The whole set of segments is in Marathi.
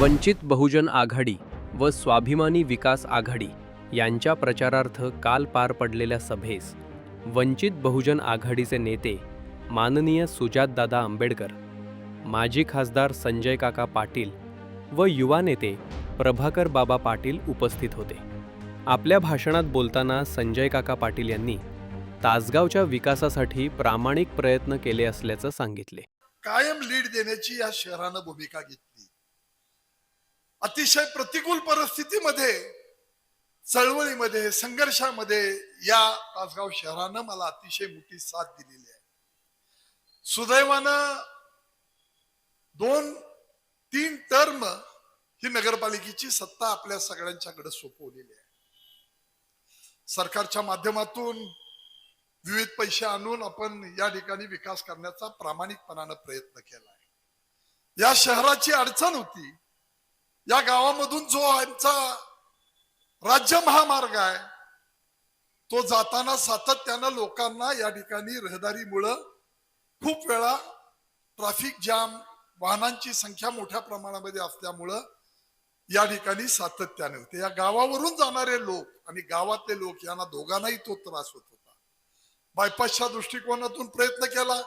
वंचित बहुजन आघाडी व स्वाभिमानी विकास आघाडी यांच्या प्रचारार्थ काल पार पडलेल्या सभेस वंचित बहुजन आघाडीचे नेते माननीय सुजातदादा आंबेडकर माजी खासदार संजय काका पाटील व युवा नेते प्रभाकर बाबा पाटील उपस्थित होते. आपल्या भाषणात बोलताना संजय काका पाटील यांनी तासगावच्या विकासासाठी प्रामाणिक प्रयत्न केले असल्याचं सांगितले. कायम लीड देण्याची या शहरानं भूमिका घेतली. अतिशय प्रतिकूल परिस्थितीमध्ये चळवळीमध्ये संघर्षामध्ये या तासगाव शहरानं मला अतिशय मोठी साथ दिलेली आहे. सुदैवानं दोन तीन टर्म ही नगरपालिकेची सत्ता आपल्या सगळ्यांच्याकडे सोपवलेली आहे. सरकारच्या माध्यमातून विविध पैसे आणून आपण या ठिकाणी विकास करण्याचा प्रामाणिकपणानं प्रयत्न केला आहे. या शहराची अडचण होती या गावामधून जो आमचा राज्य महामार्ग आहे तो जाताना सातत्यानं लोकांना या ठिकाणी रहदारीमुळं खूप वेळा ट्रॅफिक जाम वाहनांची संख्या मोठ्या प्रमाणामध्ये असल्यामुळं या ठिकाणी सातत्याने होते या गावावरून जाणारे लोक आणि गावातले लोक यांना दोघांनाही तो त्रास होत होता. बायपासच्या दृष्टिकोनातून प्रयत्न केला.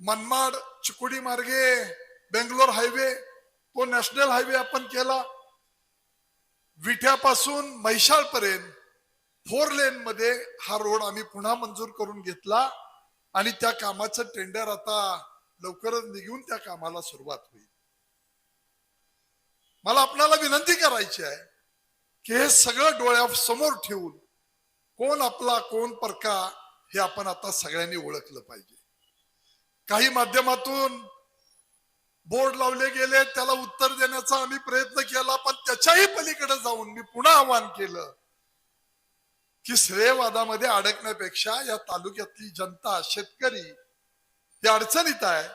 मनमाड चिकुडी मार्गे बेंगलोर हायवे तो नॅशनल हायवे आपण केला. विठ्यापासून मैशाळपर्यंत फोर लेन मध्ये हा रोड आम्ही पुन्हा मंजूर करून घेतला आणि त्या कामाचं टेंडर आता लवकरच निघून त्या कामाला सुरुवात होईल. मला आपल्याला विनंती करायची आहे की हे सगळं डोळ्या समोर ठेवून कोण आपला कोण परका हे आपण आता सगळ्यांनी ओळखलं पाहिजे. काही माध्यमातून बोर्ड लावले गेले त्याला उत्तर देण्याचा आम्ही प्रयत्न केला पण त्याच्याही पलीकडे जाऊन मी पुन्हा आवाहन केलं की श्रेयवादामध्ये अडकण्यापेक्षा या तालुक्यातली जनता शेतकरी हे अडचणीत आहे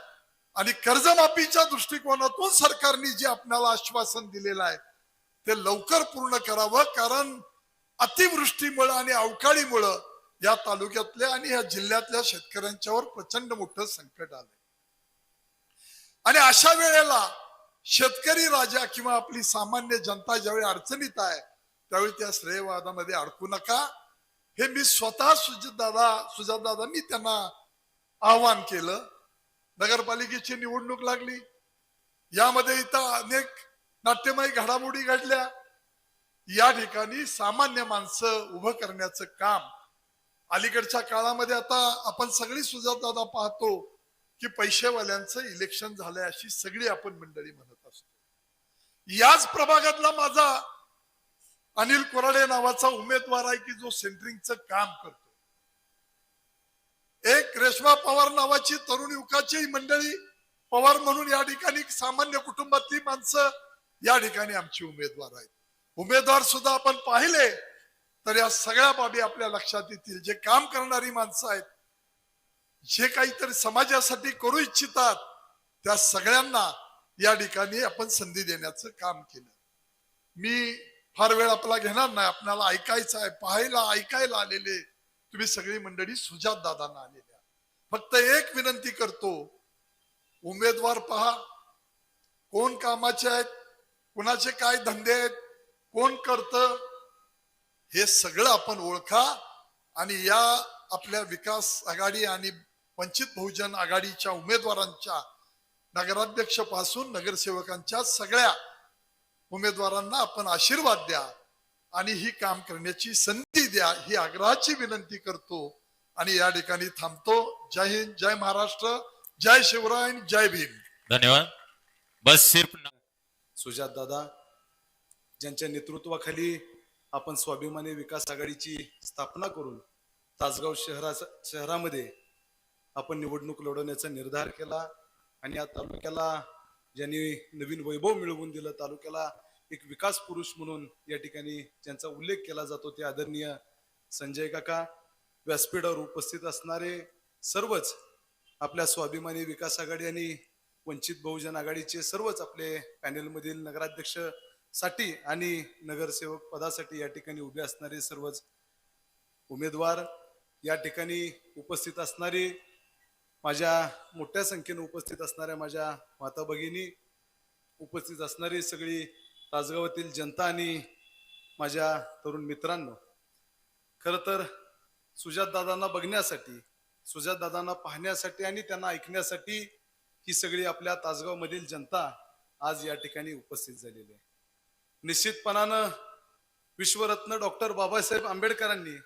आणि कर्जमाफीच्या दृष्टिकोनातून सरकारने जे आपल्याला आश्वासन दिलेलं आहे ते लवकर पूर्ण करावं कारण अतिवृष्टीमुळं आणि अवकाळीमुळं या तालुक्यातल्या आणि या जिल्ह्यातल्या शेतकऱ्यांच्यावर प्रचंड मोठं संकट आलंय. आणि अशा वेळेला शेतकरी राजा किंवा आपली सामान्य जनता ज्यावेळी अडचणीत आहे त्यावेळी त्या श्रेयवादामध्ये अडकू नका. हे मी स्वतः सुजितदादा सुजातदादा मी त्यांना आवाहन केलं. नगरपालिकेची निवडणूक लागली. यामध्ये इथं अनेक नाट्यमय घडामोडी घडल्या. या ठिकाणी सामान्य माणसं उभं करण्याचं काम अलीकडच्या काळामध्ये आता आपण सगळी सुजातदादा पाहतो. की पैसेवाल्यांचं इलेक्शन झालंय अशी सगळी आपण मंडळी म्हणत असतो. याच प्रभागातला माझा अनिल कोराडे नावाचा उमेदवार आहे की जो सेंटरिंगचं काम करतो. एक रेश्मा पवार नावाची तरुण युवकाची मंडळी पवार म्हणून या ठिकाणी सामान्य कुटुंबातली माणसं या ठिकाणी आमची उमेदवार आहेत. उमेदवार सुद्धा आपण पाहिले तर या सगळ्या बाबी आपल्या लक्षात येतील. जे काम करणारी माणसं आहेत जे काहीतरी समाजासाठी करू इच्छितात त्या सगळ्यांना या ठिकाणी आपण संधी देण्याचं काम केलं. मी फार वेळ आपला घेणार नाही आपल्याला ऐकायचं आहे पाहायला ऐकायला आलेले तुम्ही सगळी मंडळी सुजात दादांना आलेल्या. फक्त एक विनंती करतो उमेदवार पहा कोण कामाचे आहेत कुणाचे काय धंदे आहेत कोण करत हे सगळं आपण ओळखा आणि या आपल्या विकास आघाडी आणि वंचित बहुजन आघाडीच्या उमेदवारांच्या नगराध्यक्षपासून नगरसेवकांच्या सगळ्या उमेदवारांना आपण आशीर्वाद द्या आणि ही काम करण्याची संधी द्या ही आग्रहाची विनंती करतो आणि या ठिकाणी थांबतो. जय हिंद जय महाराष्ट्र जय शिवराय जय भीम. धन्यवाद. बस सिर्फ सुजात दादा ज्यांच्या नेतृत्वाखाली आपण स्वाभिमानी विकास आघाडीची स्थापना करून तासगाव शहरा शहरामध्ये आपण निवडणूक लढवण्याचा निर्धार केला आणि या तालुक्याला ज्यांनी नवीन वैभव मिळवून दिलं तालुक्याला एक विकास पुरुष म्हणून या ठिकाणी ज्यांचा उल्लेख केला जातो ते आदरणीय संजय काका. व्यासपीठावर उपस्थित असणारे सर्वच आपल्या स्वाभिमानी विकास आघाडी आणि वंचित बहुजन आघाडीचे सर्वच आपले पॅनेलमधील नगराध्यक्षसाठी आणि नगरसेवक पदासाठी या ठिकाणी उभे असणारे सर्वच उमेदवार या ठिकाणी उपस्थित असणारे माझ्या मोठ्या संख्येने उपस्थित असणाऱ्या माझ्या माता भगिनी उपस्थित असणारी सगळी तासगावातील जनता आणि माझ्या तरुण मित्रांनो खरं तर सुजात दादांना बघण्यासाठी सुजात दादांना पाहण्यासाठी आणि त्यांना ऐकण्यासाठी ही सगळी आपल्या तासगावमधील जनता आज या ठिकाणी उपस्थित झालेली आहे. निश्चितपणानं विश्वरत्न डॉक्टर बाबासाहेब आंबेडकरांनी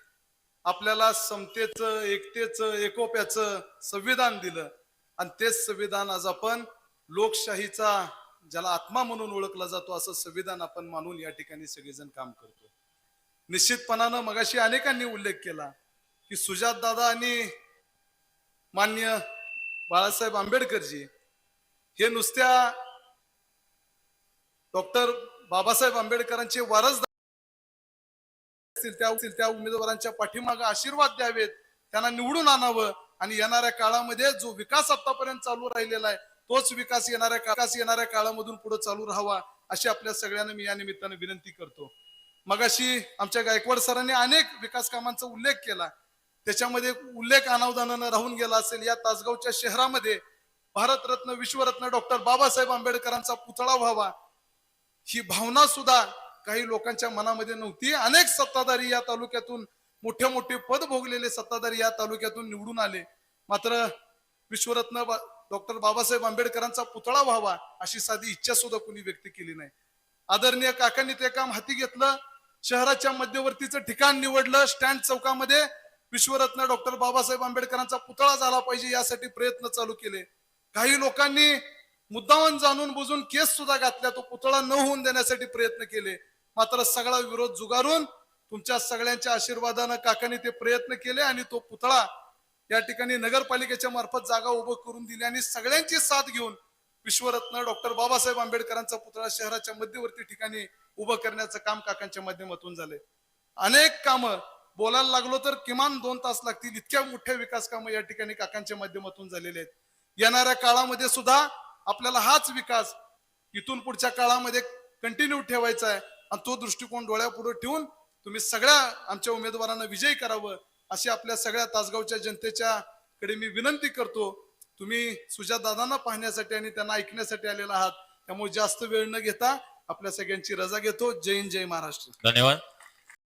आपल्याला समतेचं एकतेचं एकोप्याचं संविधान दिलं. आणि तेच संविधान आज आपण लोकशाहीचा ज्याला आत्मा म्हणून ओळखला जातो असं संविधान आपण मानून या ठिकाणी सगळेजण काम करतो निश्चितपणानं मगाशी अनेकांनी उल्लेख केला की सुजात दादा आणि मान्य बाळासाहेब आंबेडकरजी हे नुसत्या डॉक्टर बाबासाहेब आंबेडकरांचे वारस असतील त्या असतील त्या उमेदवारांच्या पाठीमागे आशीर्वाद द्यावेत त्यांना निवडून आणावं आणि येणाऱ्या काळामध्ये जो विकास आतापर्यंत चालू राहिलेला आहे तोच विकास येणाऱ्या विकास येणाऱ्या काळामधून पुढे चालू राहावा अशी आपल्या सगळ्यांना मी या निमित्तानं विनंती करतो. मगाशी आमच्या गायकवाड सरांनी अनेक विकास कामांचा उल्लेख केला. त्याच्यामध्ये उल्लेख अनावधानानं राहून गेला असेल या तासगावच्या शहरामध्ये भारतरत्न विश्वरत्न डॉक्टर बाबासाहेब आंबेडकरांचा पुतळा व्हावा ही भावना सुद्धा काही लोकांच्या मनामध्ये नव्हती. अनेक सत्ताधारी या तालुक्यातून मोठे मोठे पद भोगलेले सत्ताधारी या तालुक्यातून निवडून आले. मात्र विश्वरत्न डॉक्टर बाबासाहेब आंबेडकरांचा पुतळा व्हावा अशी साधी इच्छा सुद्धा कोणी व्यक्त केली नाही. आदरणीय काकांनी ते काम हाती घेतलं शहराच्या मध्यवर्तीचं ठिकाण निवडलं स्टँड चौकामध्ये विश्वरत्न डॉक्टर बाबासाहेब आंबेडकरांचा पुतळा झाला पाहिजे यासाठी प्रयत्न चालू केले. काही लोकांनी मुद्दामन जाणून बुजून केस सुद्धा घातल्या तो पुतळा न होऊन देण्यासाठी प्रयत्न केले. मात्र सगळा विरोध जुगारून तुमच्या सगळ्यांच्या आशीर्वादानं काकांनी ते प्रयत्न केले आणि तो पुतळा या ठिकाणी नगरपालिकेच्या मार्फत जागा उभं करून दिली आणि सगळ्यांची साथ घेऊन विश्वरत्न डॉक्टर बाबासाहेब आंबेडकरांचा पुतळा शहराच्या मध्यवर्ती ठिकाणी उभं करण्याचं काम काकांच्या माध्यमातून झाले अनेक कामं बोलायला लागलो तर किमान दोन तास लागतील. इतक्या मोठ्या विकास कामं या ठिकाणी काकांच्या माध्यमातून झालेले आहेत. येणाऱ्या काळामध्ये सुद्धा आपल्याला हाच विकास इथून पुढच्या काळामध्ये कंटिन्यू ठेवायचा आहे. आणि तो दृष्टिकोन डोळ्यापुढे ठेवून तुम्ही सगळ्या आमच्या उमेदवारांना विजयी करावं अशी आपल्या सगळ्या तासगावच्या जनतेच्या कडे मी विनंती करतो. तुम्ही सुजा दादांना पाहण्यासाठी आणि त्यांना ऐकण्यासाठी आलेला आहात त्यामुळे जास्त वेळ न घेता आपल्या सगळ्यांची रजा घेतो. जय हिंद जय महाराष्ट्र. धन्यवाद.